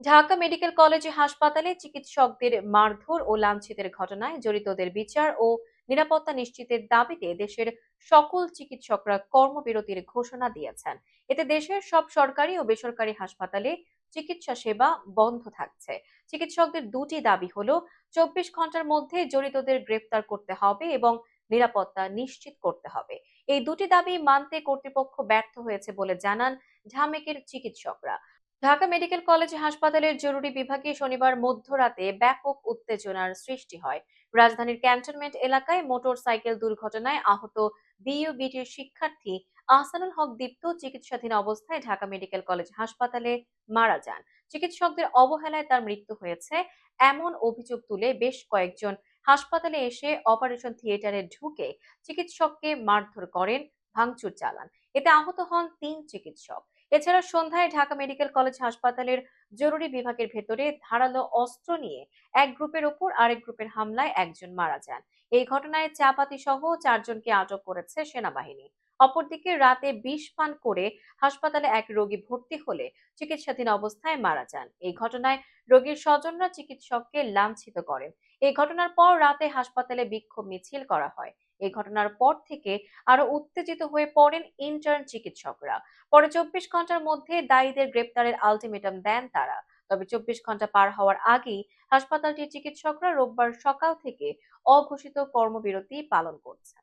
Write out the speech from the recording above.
Dhaka medical college হাসপাতালে চিকিৎসকদের মারধর ও লাঞ্ছিতের ঘটনায় জড়িতদের বিচার ও নিরাপত্তা নিশ্চিতের দাবিতে দেশের সকল চিকিৎসকরা কর্মবিরতির ঘোষণা দিয়েছেন। এতে দেশের সব সরকারি ও বেসরকারি হাসপাতালে চিকিৎসা সেবা বন্ধ থাকছে। চিকিৎসকদের দুটি দাবি হলো, চব্বিশ ঘণ্টার মধ্যে জড়িতদের গ্রেফতার করতে হবে এবং নিরাপত্তা নিশ্চিত করতে হবে। এই দুটি দাবি মানতে কর্তৃপক্ষ ব্যর্থ হয়েছে বলে জানান ঢামেকের চিকিৎসকরা। ঢাকা মেডিকেল কলেজ হাসপাতালের জরুরি বিভাগে শনিবার মধ্যরাতে ব্যাপক উত্তেজনার সৃষ্টি হয়। রাজধানীর ক্যান্টনমেন্ট এলাকায় মোটর সাইকেল দুর্ঘটনায় আহত বিইউবিটির শিক্ষার্থী আহসানুল হক দীপ্ত চিকিৎসাধীন অবস্থায় ঢাকা মেডিকেল কলেজ হাসপাতালে মারা যান। চিকিৎসকদের অবহেলায় তার মৃত্যু হয়েছে। এমন অভিযোগ তুলে বেশ কয়েকজন হাসপাতালে এসে অপারেশন থিয়েটারে ঢুকে চিকিৎসককে মারধর করেন, ভাঙচুর চালান। এতে আহত হন তিন চিকিৎসক। এছাড়া সন্ধ্যায় ঢাকা মেডিকেল কলেজ হাসপাতালের জরুরি বিভাগের ভেতরে ধারালো অস্ত্র নিয়ে এক গ্রুপের ওপর আরেক গ্রুপের হামলায় একজন মারা যান। এই ঘটনায় চাপাতি সহ চারজনকে আটক করেছে সেনাবাহিনী। অপরদিকে রাতে বিষ পান করে হাসপাতালে এক রোগী ভর্তি হলে চিকিৎসাধীন অবস্থায় মারা যান। এই ঘটনায় রোগীর স্বজনরা চিকিৎসককে লাঞ্ছিত করেন। এই ঘটনার পর রাতে হাসপাতালে বিক্ষোভ মিছিল করা হয়। এই ঘটনার পর থেকে আরও উত্তেজিত হয়ে পড়েন ইন্টার্ন চিকিৎসকরা। পরে চব্বিশ ঘণ্টার মধ্যে দায়ীদের গ্রেপ্তারের আলটিমেটাম দেন তারা। তবে চব্বিশ ঘণ্টা পার হওয়ার আগেই হাসপাতালটির চিকিৎসকরা রোববার সকাল থেকে অঘোষিত কর্মবিরতি পালন করছেন।